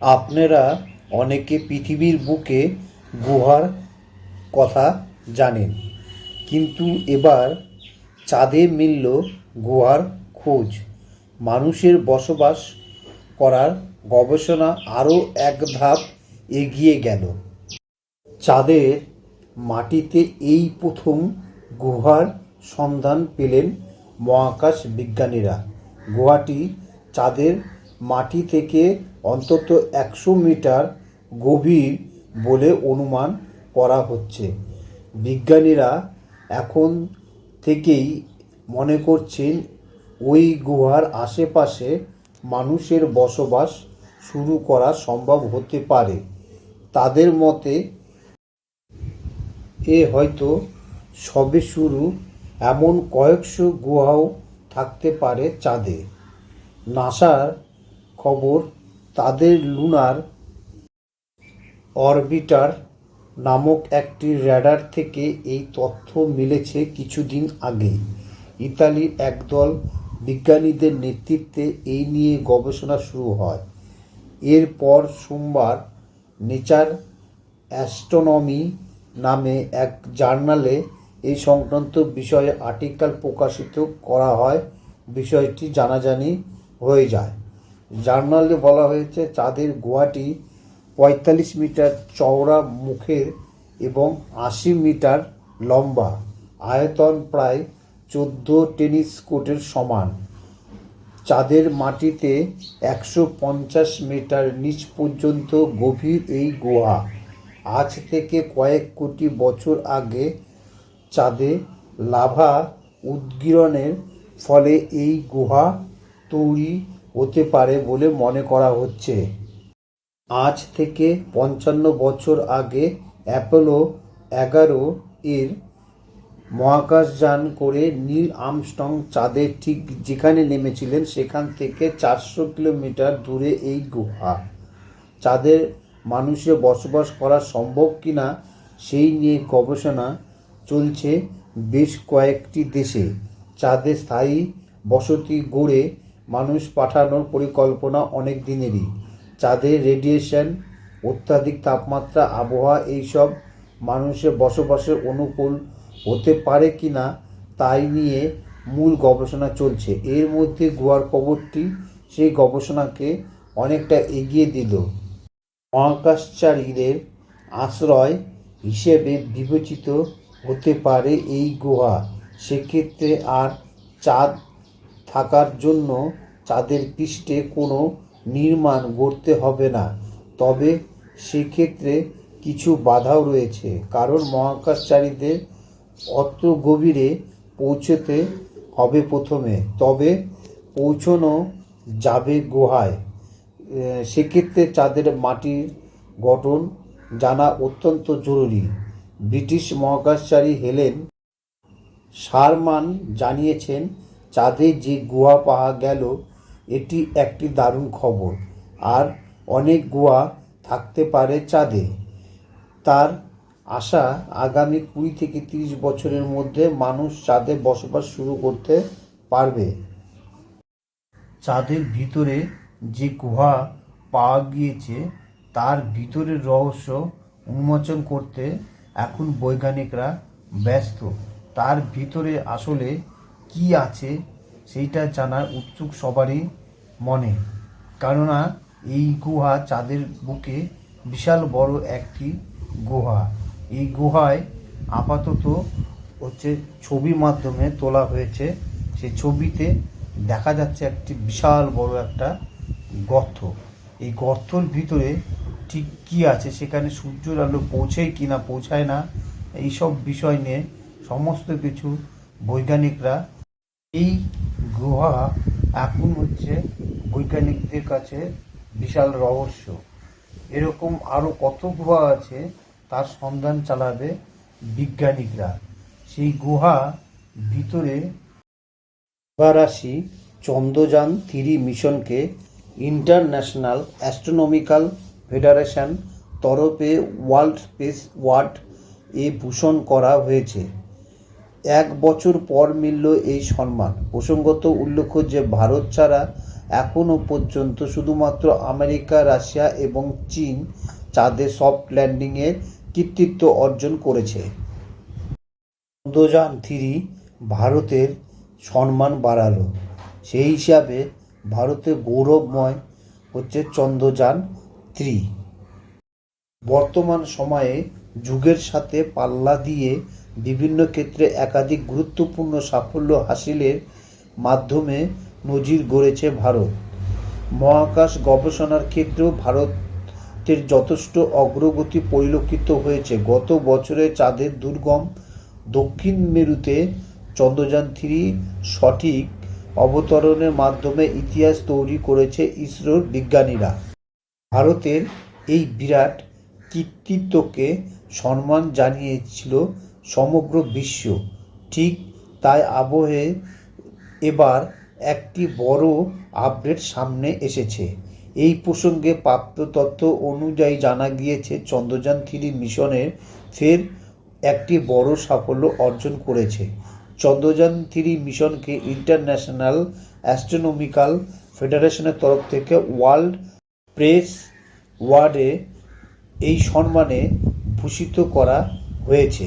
আপনারা অনেকে পৃথিবীর বুকে গুহার কথা জানেন, কিন্তু এবার চাঁদে মিলল গুহার খোঁজ। মানুষের বসবাস করার গবেষণা আরও এক ধাপ এগিয়ে গেল। চাঁদের মাটিতে এই প্রথম গুহার সন্ধান পেলেন মহাকাশ বিজ্ঞানীরা। গুহাটি চাঁদের মাটি থেকে অন্তত একশো মিটার গভীর বলে অনুমান করা হচ্ছে। বিজ্ঞানীরা এখন থেকেই মনে করছেন ওই গুহার আশেপাশে মানুষের বসবাস শুরু করা সম্ভব হতে পারে। তাদের মতে, এ হয়তো সবে শুরু। এমন কয়েকশো গুহাও থাকতে পারে চাঁদে। নাসার খবর তাদের লুনার অরবিটার নামক একটি র্যাডার থেকে এই তথ্য মিলেছে কিছুদিন আগে। ইতালির একদল বিজ্ঞানীদের নেতৃত্বে এই নিয়ে গবেষণা শুরু হয়। এরপর সোমবার নেচার অ্যাস্ট্রোনমি নামে এক জার্নালে এই সংক্রান্ত বিষয়ে আর্টিকেল প্রকাশিত করা হয়। বিষয়টি জানাজানি হয়ে যায়। জার্নালে বলা হয়েছে চাঁদের গুহাটি পঁয়তাল্লিশ মিটার চওড়া মুখের এবং আশি মিটার লম্বা। আয়তন প্রায় চোদ্দ টেনিস কোর্টের সমান। চাঁদের মাটিতে একশো পঞ্চাশ মিটার নিচ পর্যন্ত গভীর এই গুহা। আজ থেকে কয়েক কোটি বছর আগে চাঁদে লাভা উদ্গীরণের ফলে এই গুহা তৈরি হতে পারে বলে মনে করা হচ্ছে। আজ থেকে পঞ্চান্ন বছর আগে অ্যাপোলো এগারো এর মহাকাশযান করে নীল আমস্ট্রং চাঁদে ঠিক যেখানে নেমেছিলেন, সেখান থেকে চারশো কিলোমিটার দূরে এই গুহা। চাঁদের মানুষের বসবাস করা সম্ভব কিনা, সেই নিয়ে গবেষণা চলছে বেশ কয়েকটি দেশে। চাঁদে স্থায়ী বসতি গড়ে মানুষ পাঠানোর পরিকল্পনা অনেক দিনেরই। চাঁদের রেডিয়েশন অত্যাধিক তাপমাত্রা, আবহাওয়া এইসব মানুষের বসবাসের অনুকূল হতে পারে কি না তাই নিয়ে মূল গবেষণা চলছে। এর মধ্যে গোয়ার খবরটি সেই গবেষণাকে অনেকটা এগিয়ে দিল। মহাকাশচারীদের আশ্রয় হিসেবে বিবেচিত হতে পারে এই গুহা। সেক্ষেত্রে আর চাঁদ থাকার জন্য চাঁদের পৃষ্ঠে কোনো নির্মাণ গড়তে হবে না। তবে সেক্ষেত্রে কিছু বাধাও রয়েছে, কারণ মহাকাশচারীদের অত গভীরে পৌঁছতে হবে প্রথমে। তবে পৌঁছনো যাবে গুহায়। সেক্ষেত্রে চাঁদের মাটির গঠন জানা অত্যন্ত জরুরি। ব্রিটিশ মহাকাশচারী হেলেন শারমান জানিয়েছেন চাঁদে যে গুহা পাওয়া গেল, এটি একটি দারুণ খবর। আর অনেক গুহা থাকতে পারে চাঁদে। তার আশা আগামী কুড়ি থেকে তিরিশ বছরের মধ্যে মানুষ চাঁদে বসবাস শুরু করতে পারবে। চাঁদের ভিতরে যে গুহা পাওয়া গিয়েছে, তার ভিতরের রহস্য উন্মোচন করতে এখন বৈজ্ঞানিকরা ব্যস্ত। তার ভিতরে আসলে কি আছে সেইটা জানার উৎসুক সবারই মনে। কেননা এই গুহা চাঁদের বুকে বিশাল বড় একটি গুহা। এই গুহায় আপাতত হচ্ছে ছবির মাধ্যমে তোলা হয়েছে। সেই ছবিতে দেখা যাচ্ছে একটি বিশাল বড় একটা গর্ত। এই গর্তর ভিতরে ঠিক কী আছে সেখানে সূর্যের আলো পৌঁছায় কি না পৌঁছায় না, এইসব বিষয় নিয়ে সমস্ত কিছু বৈজ্ঞানিকরা এই গুহা এখন হচ্ছে বৈজ্ঞানিকদের কাছে বিশাল রহস্য। এরকম আরও কত গুহা আছে তার সন্ধান চালাবে বিজ্ঞানিকরা। সেই গুহা ভিতরে চন্দ্রযান থ্রি মিশনকে ইন্টারন্যাশনাল অ্যাস্ট্রোনমিক্যাল ফেডারেশন তরফে ওয়ার্ল্ড স্পেস ওয়ার্ড এ ভূষণ করা হয়েছে। এক বছর পর মিলল এই সম্মান। প্রসঙ্গত উল্লেখ্য যে, ভারত ছাড়া এখনও পর্যন্ত শুধুমাত্র আমেরিকা, রাশিয়া এবং চীন চাঁদে সফট ল্যান্ডিংয়ের কৃতিত্ব অর্জন করেছে। চন্দ্রযান থ্রি ভারতের সম্মান বাড়ালো। সেই হিসাবে ভারতের গৌরবময় হচ্ছে চন্দ্রযান থ্রি। বর্তমান সময়ে যুগের সাথে পাল্লা দিয়ে বিভিন্ন ক্ষেত্রে একাধিক গুরুত্বপূর্ণ সাফল্য হাসিলের মাধ্যমে নজির গড়েছে ভারত। মহাকাশ গবেষণার ক্ষেত্রেও ভারতের যথেষ্ট অগ্রগতি পরিলক্ষিত হয়েছে। গত বছরে চাঁদের দুর্গম দক্ষিণ মেরুতে চন্দ্রযান থ্রি সঠিক অবতরণের মাধ্যমে ইতিহাস তৈরি করেছে ইসরোর বিজ্ঞানীরা। ভারতের এই বিরাট কৃতিত্বকে সম্মান জানিয়েছিল সমগ্র বিশ্ব। ঠিক তাই আবহে এবার একটি বড় আপডেট সামনে এসেছে। এই প্রসঙ্গে প্রাপ্ত তথ্য অনুযায়ী জানা গিয়েছে, চন্দ্রযান থ্রি মিশনের ফের একটি বড় সাফল্য অর্জন করেছে। চন্দ্রযান থ্রি মিশনকে ইন্টারন্যাশনাল অ্যাস্ট্রোনমিক্যাল ফেডারেশনের তরফ থেকে ওয়ার্ল্ড প্রেস ওয়ার্ডে এই সম্মানে ভূষিত করা হয়েছে।